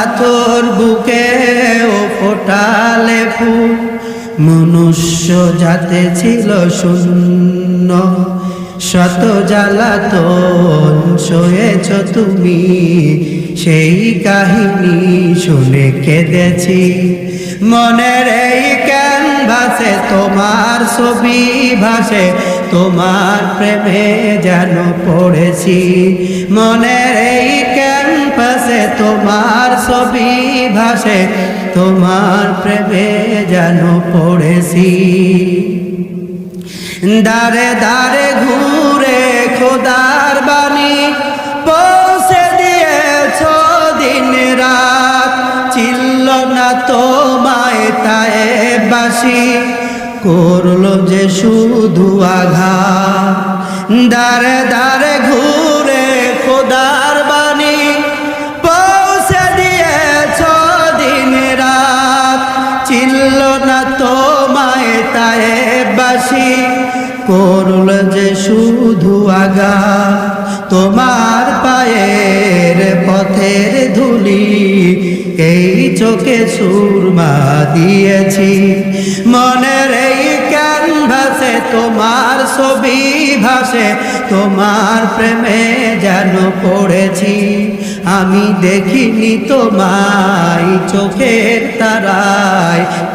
পাথর বুকে ও ফোটালে ফুল। মনুষ্য যাতে ছিল শূন্য। শত জ্বালাতন সয়েছ তুমি। সেই কাহিনী শুনে কেঁদেছি। মনের এই ক্যানভাসে তোমার ছবি ভাসে। তোমার প্রেমে যেন পড়েছি। মনের এই তোমার ছবি ভাসে, তোমার প্রেমে যেন পড়েছি। দারে দারে ঘুরে খোদার বাণী পৌঁছে দিয়েছ দিন রাত। চিল্ল না তোমায় তায়ে বাসি, করল যে শুধু আঘা দারে দারে ঘুরে বাসি করল যে শুধু আগা, তোমার পায়ের পথের ধুলি, এই চোখে সুরমা দিয়েছি। মনের এই ক্যানভাসে তোমার ছবি ভাসে, তোমার প্রেমে যেন পড়েছি। আমি দেখিনি তোমায় চোখের তারায়।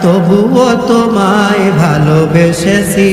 তবুও তোমায় ভালোবেসেছি।